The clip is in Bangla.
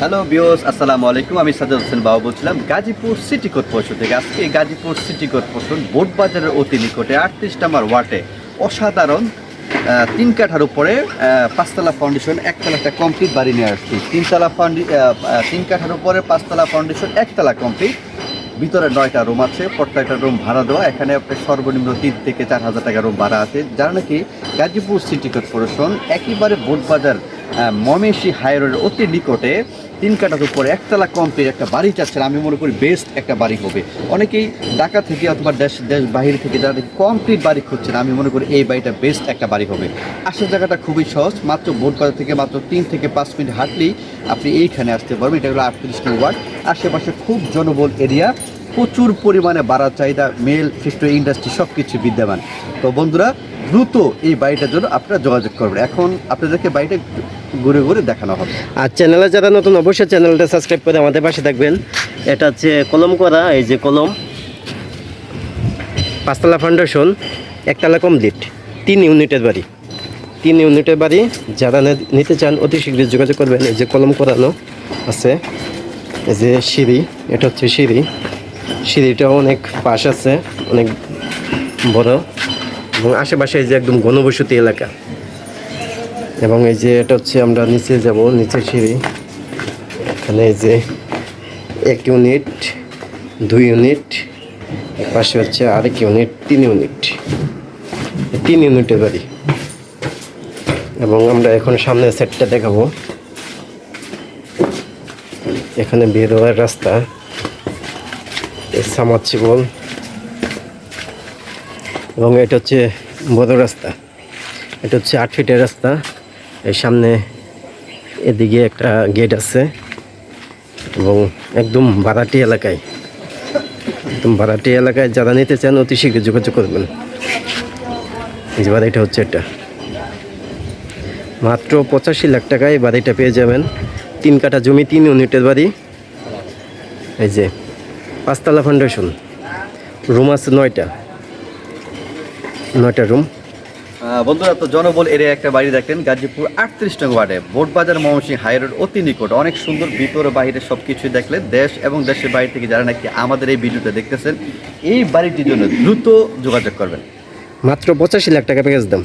হ্যালো বিওস আসসালামু আলাইকুম। আমি সাজাদ হোসেন বাবু বলছিলাম, গাজীপুর সিটি কর্পোরেশন থেকে। আজকে গাজীপুর সিটি কর্পোরেশন বোট বাজারের অতি নিকটে আটত্রিশ নাম্বার ওয়ার্ডে অসাধারণ তিন কাঠার উপরে পাঁচতলা ফাউন্ডেশন একতলা একটা কমপ্লিট বাড়ি নিয়ে আসছি। তিনতলা ফাউন্ডি তিন কাঠার উপরে পাঁচতলা ফাউন্ডেশন একতলা কমপ্লিট ভিতরে নয়টা রুম আছে, প্রত্যেকটা রুম ভাড়া দেওয়া। এখানে আপনার সর্বনিম্ন তিন থেকে চার হাজার টাকা রুম ভাড়া আছে। যারা নাকি গাজীপুর সিটি কর্পোরেশন, একেবারে বোটবাজার মমেশি হাই রোডের অতি নিকটে তিন কাটার উপরে একতলা কমপ্লিট একটা বাড়ি চাচ্ছেন আমি মনে করি বেস্ট একটা বাড়ি হবে। অনেকেই ঢাকা থেকে অথবা দেশ দেশ বাহির থেকে যারা কমপ্লিট বাড়ি খুঁজছেন, আমি মনে করি এই বাড়িটা বেস্ট একটা বাড়ি হবে। আসার জায়গাটা খুবই সহজ, মাত্র বোটবাজার থেকে মাত্র তিন থেকে পাঁচ মিনিট হাঁটলেই আপনি এইখানে আসতে পারবেন। এটা হলো আটত্রিশ নম্বর ওয়ার্ড। আশেপাশে খুব জনবল এরিয়া প্রচুর পরিমাণে বাড়ার চাহিদা মেল ফ্যাক্টরি ইন্ডাস্ট্রি সব কিছু বিদ্যমান। তো বন্ধুরা দ্রুত এই বাড়িটার জন্য আপনারা যোগাযোগ করবেন। এখন আপনাদেরকে বাড়িটা ঘুরে ঘুরে দেখানো হবে। আর চ্যানেলে যারা নতুন, অবশ্যই চ্যানেলটা সাবস্ক্রাইব করে আমাদের পাশে থাকবেন। এটা হচ্ছে কলম করা, এই যে কলম। পাঁচতলা ফাউন্ডেশন একতলা কমপ্লিট তিন ইউনিটের বাড়ি। তিন ইউনিটের বাড়ি, যারা নিতে চান, অতি শীঘ্রই যোগাযোগ করবেন। এই যে কলম করানো আছে, এই যে সিঁড়ি, এটা হচ্ছে সিঁড়ি। সিঁড়িটাও অনেক পাশ আছে, অনেক বড়। এবং আশেপাশে এই যে একদম ঘনবসতি এলাকা। এবং এই যে এটা হচ্ছে আমরা নিচে যাব, নিচে সিঁড়ি। এখানে এই যে এক ইউনিট, দুই ইউনিট পাশে হচ্ছে আরেক ইউনিট, তিন ইউনিট। তিন ইউনিটের বাড়ি। এবং আমরা এখন সামনের সেটটা দেখাবো। এখানে বের হওয়ার রাস্তা সামাচ্ছিবল এবং এটা হচ্ছে বড় রাস্তা। এটা হচ্ছে আট ফিটের রাস্তা। এই সামনে এদিকে একটা গেট আছে এবং একদম বারাটি এলাকায়। একদম বারাটি এলাকায় যারা নিতে চান অতি শীঘ্র যোগাযোগ করবেন। যে বাড়িটা হচ্ছে এটা। মাত্র পঁচাশি লাখ টাকায় বাড়িটা পেয়ে যাবেন। তিন কাঠা জমি, তিন ইউনিটের বাড়ি। এই যে, পাঁচতলা ফাউন্ডেশন রুম আছে নয়টা। নয়টা রুম বন্ধুরা তো জনবল এরিয়া একটা বাড়ি দেখেন গাজীপুর আটত্রিশ নং ওয়ার্ডে। বোটবাজার ময়মনসিংহ হাই রোড অতি নিকট। অনেক সুন্দর ভিতরে বাইরে সব কিছুই দেখলে দেশ এবং দেশের বাইরে থেকে যারা নাকি আমাদের এই ভিডিওটা দেখতেছেন এই বাড়িটির জন্য দ্রুত যোগাযোগ করবেন। মাত্র পঁচাশি লাখ টাকা প্যাকেজ দাম।